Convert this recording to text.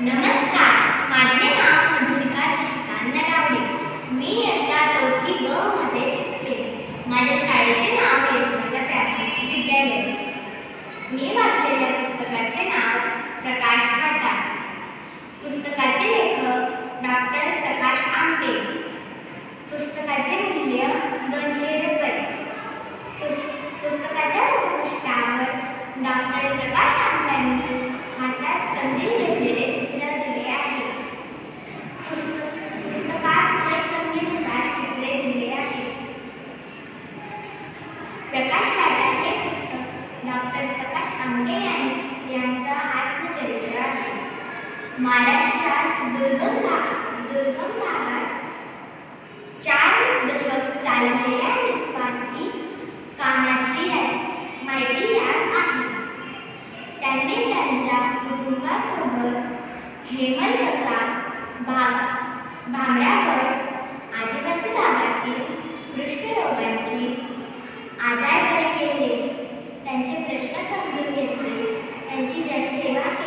नमस्कार माझे नाव मधुविका शशिकांत नलावडे मी इयत्ता चौथी ब मध्ये शिकते. माझ्या शाळेचे नाव यशवंत प्राथमिक विद्यालय. मी वाचलेल्या पुस्तकाचे नाव प्रकाश पाटा पुस्तकाचे लेखक डॉक्टर प्रकाश आमटे. पुस्तक महाराष्ट्रात दुर्गम भाग दुर्गम भागात चार दशक चाललेल्या निस्वार्थी कामाची माहिती यात आहे. त्यांनी त्यांच्या कुटुंबासोबत हेमलकसा भाग भामरागड आदिवासी भागातील कृष्ठरोगांची आजारकडे केले. त्यांचे प्रश्न समजून घेतले. त्यांची जनसेवा केली.